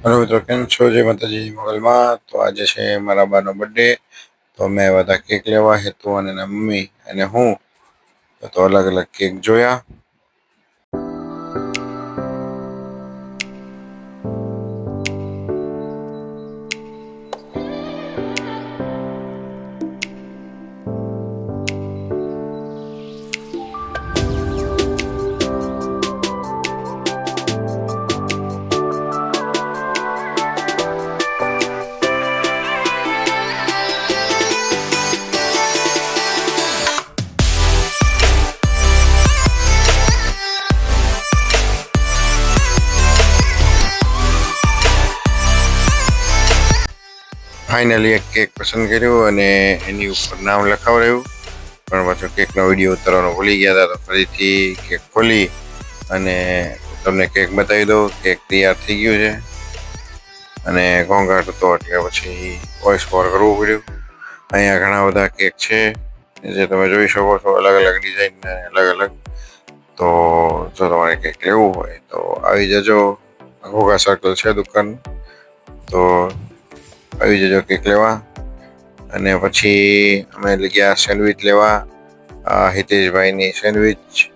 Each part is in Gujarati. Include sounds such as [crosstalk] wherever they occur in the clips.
હલો મિત્રો, કેમ છો? જય માતાજી, મોગલમાં. તો આજે છે મારા બાનો બર્થડે તો અમે બધા કેક લેવા હેતુ અને મમ્મી અને હું. તો અલગ અલગ કેક જોયા. ફાઇનલી એક કેક પસંદ કર્યો અને એની ઉપર નામ લખાવડાયું. પણ પાછો કેકનો વીડિયો ઉતારવાનો ભૂલી ગયા હતા તો ફરીથી કેક ખોલી અને તમને કેક બતાવી દઉં. કેક તૈયાર થઈ ગયું છે. અને ઘોંઘાટ હતો એટલે પછી વોઇસ ઓવર કરવું પડ્યું. અહીંયા ઘણા બધા કેક છે જે તમે જોઈ શકો છો અલગ અલગ ડિઝાઇન અલગ અલગ. તો જો તમારે કેક લેવું હોય તો આવી જજો. ઘોઘા સર્કલ છે દુકાન. તો આવી જજો કેક લેવા. અને પછી અમે ગયા સેન્ડવિચ લેવા. હિતેશભાઈની સેન્ડવિચ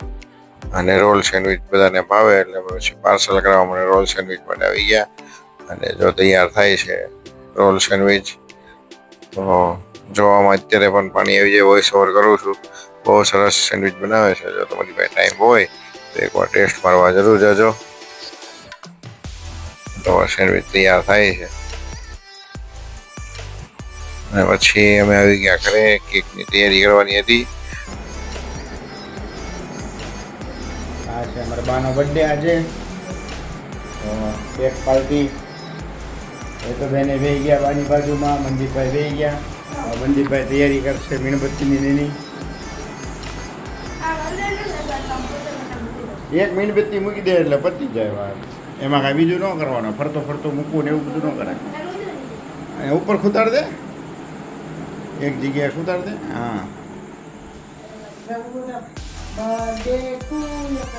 અને રોલ સેન્ડવિચ બધાને ભાવે એટલે પછી પાર્સલ કરાવવા મને રોલ સેન્ડવિચ માટે આવી ગયા. અને જો તૈયાર થાય છે રોલ સેન્ડવિચ તો જોવામાં અત્યારે પણ પાણી આવી જાય વોઇસ ઓવર કરું છું. બહુ સરસ સેન્ડવિચ બનાવે છે, જો તમારી પાસે ટાઈમ હોય તો એકવાર ટેસ્ટ મારવા જરૂર જજો. તો સેન્ડવિચ તૈયાર થાય છે. અને પછી અમે આવી ગયા ઘરે, કેકની તૈયારી કરવાની હતી. આ છે અમારા બાનો બર્થડે આજે. કેક પાર્ટી એ તો બેને બેહી ગયા બાની બાજુમાં, મંદિરભાઈ બેહી ગયા. મંદિરભાઈ તૈયારી કરશે મીણબત્તીની એક મીણબત્તી મૂકી દે એટલે પતી જાય વાત. એમાં કાંઈ બીજું ન કરવાનું. ફરતો ફરતો મૂકવું ને એવું બધું ન કરાય. ઉપર ખુદાડ દે. એક જગ્યાએ ખૂતાડ દે? હા.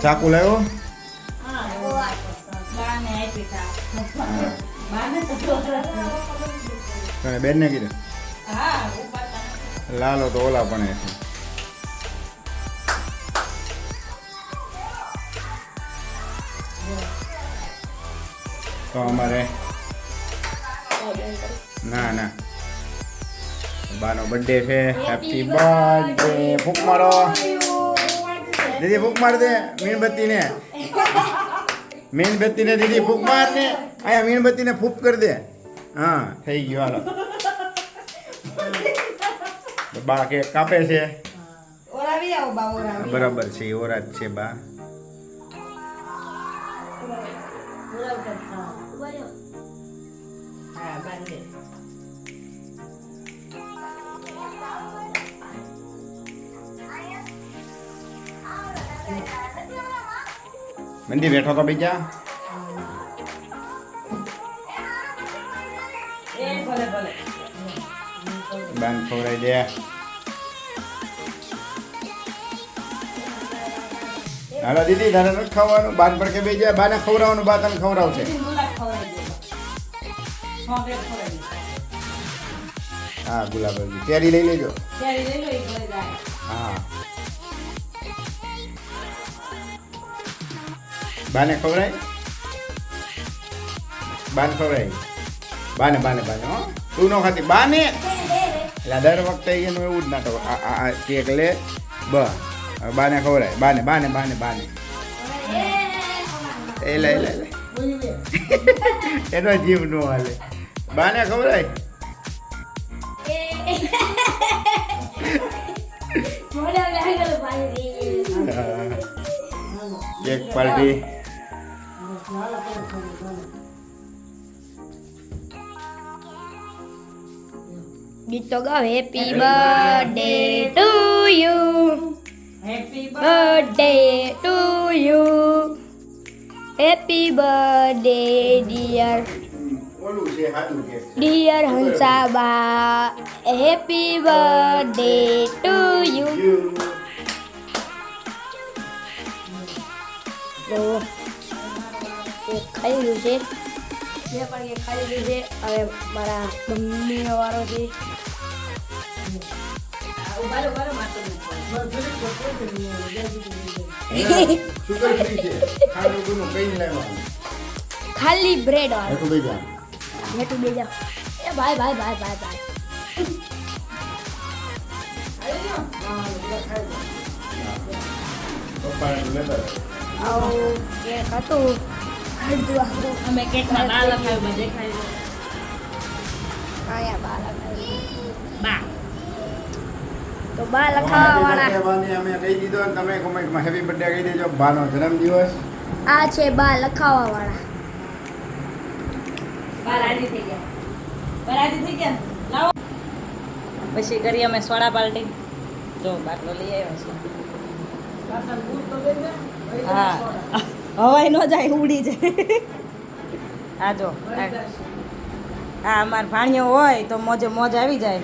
ચાકુ લાવ્યો? તને બેનને કીધે? લાલો તો ઓલા પણ છે તો અમારે ના ના. બાનો બર્થડે છે. હેપી બર્થડે ફૂક મારો. દીદી, ફૂક માર દે. મીણબત્તીને. મીણબત્તીને દીદી, ફૂક માર ને અહીંયા મીણબત્તીને ફૂક કરી દે. હા, થઈ ગયું, હાલો. બા કે કાપે છે. બરાબર છે ઓરા જ છે, બા. મંદી બેઠો તો બીજા. બાન ખવડાવી દે. હાલો દીદી તારે નથી ખાવાનું? બાન પર કે બે જાય? બાને ખવડાવવાનું બા તને ખવડાવશે. હા ગુલાબ કેરી લઈ લેજો. હા. બાને ખવડાય? બાને ખવડાય? બાને બાને બાને હો. તું નો ખાતી. બાને? એટલે દર વખતે એનું એવું જ ના આ આ આ કેક લે. બ. બાને ખવડાય. બાને બાને બાને બાને. એ લે લે લે. [laughs] એનો જીવ નો હાલે. બાને ખવડાય? [laughs] Cake party. ગીત તો ગાવ happy birthday to you birthday to you happy birthday dear ઓલું છે સાદું cake dear Hansaba happy birthday to you તો કેક ખાઈ લીધું છે. જે પણ એ ખાઈ લીધું છે. હવે મારા મમ્મીનો વારો છે. ખાલી બ્રેડ વાળો. હેઠું બેસી જાઓ. હેઠું બે જાઓ. એ ભાઈ ભાઈ ભાઈ ભાઈ ભાઈ. લેતા. આવું ખાધું આખું અમે કેકમાં બા. તો બા લખાવા વાળા અમે કહી દીધો અને તમે કોમેન્ટમાં હેપી બર્થડે કહી દેજો. બાનો જન્મદિવસ. આ છે બા લખાવા વાળા બા રાજી થઈ ગયા. બા રાજી થઈ ગયા? લાવો. પછી કરી અમે સોડા પાર્ટી. જો બાટલો લઈ આવ્યો છે હા. હવાઈ ન જાય ઉડી જાય. આ જો હા અમાર ભાણિયો હોય તો મોજે મોજ આવી જાય.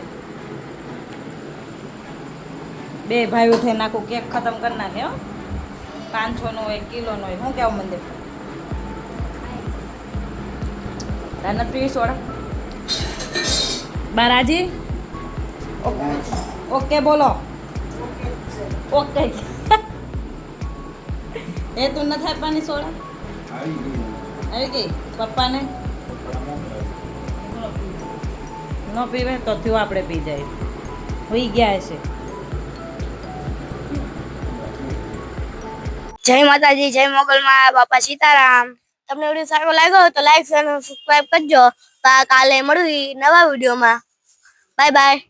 બે ભાઈઓ થઈને આખું કેક ખતમ કરી નાખે હો. પાંચસો નો હોય કિલો નો હોય શું કેવું મંદિર? તને પીવી સોડા? બારાજી? ઓકે બોલો. ઓકે એ તું નથી આપવાની સોડા? આવી ગઈ? પપ્પાને? ન પીવે તો થયું આપણે પી જાય. હોઈ ગયા હશે. જય માતાજી, જય મોગલમાં, બાપા સીતારામ. તમને વીડિયો સારો લાગ્યો તો લાઈક અને સબસ્ક્રાઇબ કરજો. કાલે મળવી નવા વિડીયોમાં બાય બાય